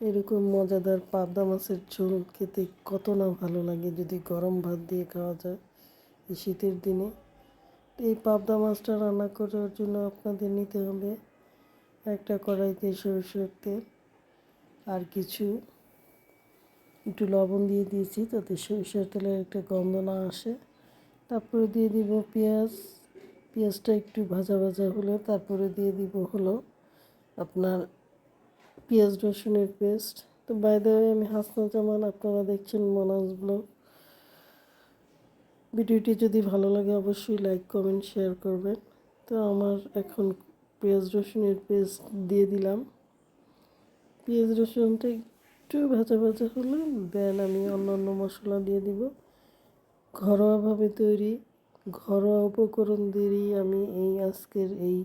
এরকম মজাদার পাবদা মাছের ঝোল খেতে কত না ভালো লাগে যদি গরম ভাত দিয়ে খাওয়া যায় এই শীতের দিনে। এই পাবদা মাছটা রান্না করার জন্য আপনাদের নিতে হবে একটা কড়াইতে সরষের তেল আর কিছু, একটু লবণ দিয়ে দিয়েছি তাতে সরিষার তেলের একটা গন্ধ না আসে। তারপরে দিয়ে দিব পেঁয়াজ, পেঁয়াজটা একটু ভাজা ভাজা হলে তারপরে দিয়ে দিব হলো আপনার পেঁয়াজ রসুনের পেস্ট। তো বাইরে আমি হাসনা জামান, আপনারা দেখছেন মনাজ ব্লগ। ভিডিওটি যদি ভালো লাগে, অবশ্যই লাইক কমেন্ট শেয়ার করবেন। তো আমার এখন পেঁয়াজ রসুনের পেস্ট দিয়ে দিলাম। পেঁয়াজ রসুনটা একটু ভাজা ভাজা হলে দেন আমি অন্যান্য মশলা দিয়ে দিব। ঘরোয়াভাবে তৈরি, ঘরোয়া উপকরণ দিয়েই আমি এই আজকের এই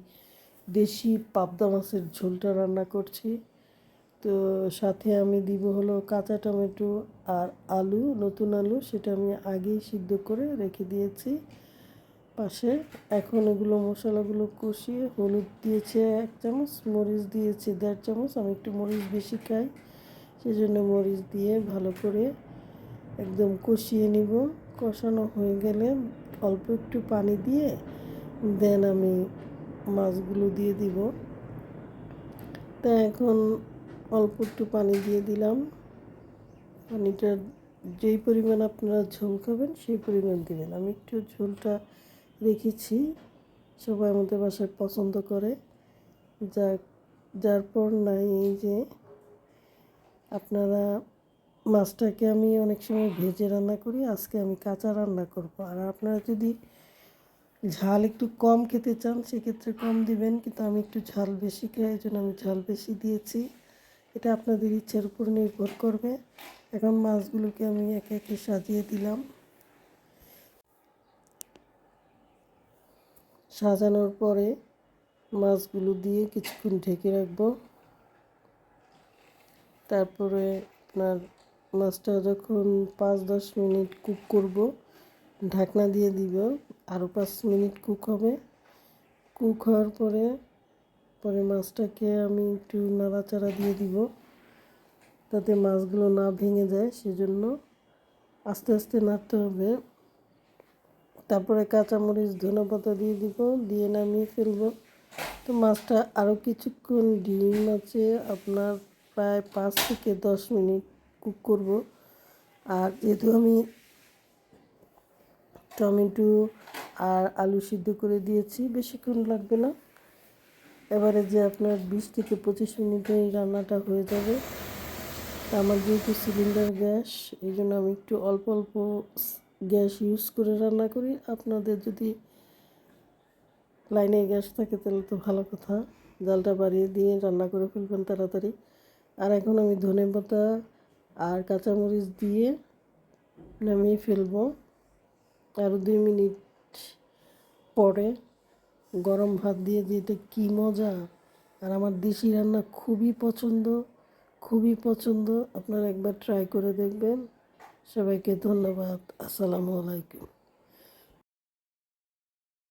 দেশি পাবদা মাছের ঝোলটা রান্না করছি। তো সাথে আমি দিব হলো কাঁচা টমেটো আর আলু, নতুন আলু, সেটা আমি আগেই সিদ্ধ করে রেখে দিয়েছি পাশে। এখন এগুলো মশলাগুলো কষিয়ে হলুদ দিয়েছে এক চামচ, মরিচ দিয়েছে দেড় চামচ। আমি একটু মরিচ বেশি খাই সেই জন্য মরিচ দিয়ে ভালো করে একদম কষিয়ে নিব। কষানো হয়ে গেলে অল্প একটু পানি দিয়ে দেন আমি মাছগুলো দিয়ে দিব। তা এখন অল্প একটু পানি দিয়ে দিলাম। পানিটা যেই পরিমাণ আপনারা ঝোল খাবেন, সেই পরিমাণ দিবেন। আমি একটু ঝোলটা রেখেছি, সবাই আমাদের বাসায় পছন্দ করে। যা, যার পর নাই এই যে, আপনারা মাছটাকে আমি অনেক সময় ভেজে রান্না করি, আজকে আমি কাঁচা রান্না করব। আর আপনারা যদি ঝাল একটু কম খেতে চান, সেক্ষেত্রে কম দিবেন, কিন্তু আমি একটু ঝাল বেশি খাই এই জন্য আমি ঝাল বেশি দিয়েছি। এটা আপনাদের ইচ্ছার উপর নির্ভর করবে। এখন মাছগুলোকে আমি একে একে সাজিয়ে দিলাম। সাজানোর পরে মাছগুলো দিয়ে কিছুক্ষণ ঢেকে রাখব। তারপরে আপনার মাছটা যখন পাঁচ দশ মিনিট কুক করব, ঢাকনা দিয়ে দিব আরও পাঁচ মিনিট কুক হবে। কুক হওয়ার পরে পরে মাছটাকে আমি একটু নাড়াচাড়া দিয়ে দিব তাতে মাছগুলো না ভেঙে যায়, সেজন্য আস্তে আস্তে নাড়তে হবে। তারপরে কাঁচামরিচ ধনে পাতা দিয়ে দিব, দিয়ে নামিয়ে ফেলব। তো মাছটা আরও কিছুক্ষণ ডিম আছে, আপনার প্রায় পাঁচ থেকে দশ মিনিট কুক করব। আর যেহেতু আমি টমেটো আর আলু সিদ্ধ করে দিয়েছি, বেশিক্ষণ লাগবে না। এবারে যে আপনার বিশ থেকে পঁচিশ মিনিটে এই রান্নাটা হয়ে যাবে। আমার যেহেতু সিলিন্ডার গ্যাস, এই জন্য আমি একটু অল্প অল্প গ্যাস ইউজ করে রান্না করি। আপনাদের যদি লাইনে গ্যাস থাকে তাহলে তো ভালো কথা। জালটা বাড়িয়ে দিয়ে রান্না করে ফেলবেন তাড়াতাড়ি। আর এখন আমি ধনে পাতা আর কাঁচামরিচ দিয়ে নামিয়ে ফেলব। আরও দুই মিনিট পরে গরম ভাত দিয়ে দিতে কী মজা? আর আমার দেশি রান্না খুবই পছন্দ খুবই পছন্দ। আপনারা একবার ট্রাই করে দেখবেন। সবাইকে ধন্যবাদ। আসসালামু আলাইকুম।